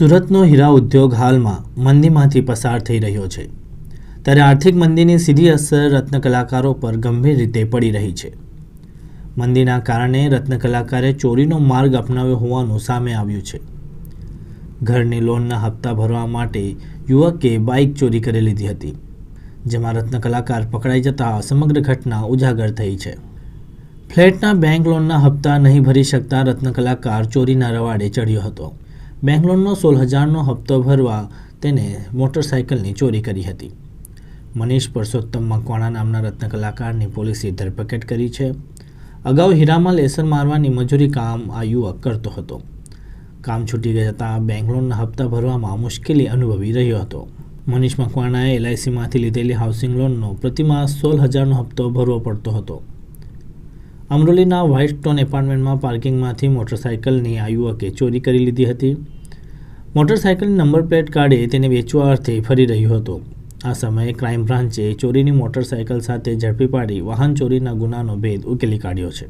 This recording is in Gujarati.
સુરતનો હીરા ઉદ્યોગ હાલમાં મંદીમાંથી પસાર થઈ રહ્યો છે. ત્યારે આર્થિક મંદીની સીધી અસર રત્નકલાકારો પર ગંભીર રીતે પડી રહી છે. મંદીના કારણે રત્નકલાકારે ચોરીનો માર્ગ અપનાવ્યો હોવાનું સામે આવ્યું છે. ઘરની લોનના હપ્તા ભરવા માટે યુવકે બાઇક ચોરી કરી લીધી હતી, જેમાં રત્નકલાકાર પકડાઈ જતા સમગ્ર ઘટના ઉજાગર થઈ છે. ફ્લેટના બેંક લોનના હપ્તા નહીં ભરી શકતા રત્નકલાકાર ચોરીના રવાડે ચડ્યો હતો. બેંક લોનનો સોળ હજારનો હપ્તો ભરવા તેને મોટરસાયકલની ચોરી કરી હતી. મનીષ પરસોત્તમ મકવાણા નામના રત્નકલાકારની પોલીસે ધરપકડ કરી છે. અગાઉ હીરામાં લેસર મારવાની મજૂરી કામ આ યુવક કરતો હતો. કામ છૂટી જતાં બેંગ્લોરના હપ્તા ભરવામાં મુશ્કેલી અનુભવી રહ્યો હતો. મનીષ મકવાણાએ એલઆઈસીમાંથી લીધેલી હાઉસિંગ લોનનો પ્રતિમાસ સોળ હજારનો હપ્તો ભરવો પડતો હતો. અમરોલીના વ્હાઇટ સ્ટોન એપાર્ટમેન્ટમાં પાર્કિંગમાંથી મોટરસાયકલની આ યુવકે ચોરી કરી લીધી હતી. મોટરસાયકલની નંબર પ્લેટ કાઢી તેને વેચવા અર્થે ફરી રહ્યો હતો. આ સમયે ક્રાઇમ બ્રાન્ચે ચોરીની મોટરસાયકલ સાથે ઝડપી પાડી વાહન ચોરીના ગુનાનો ભેદ ઉકેલી કાઢ્યો છે.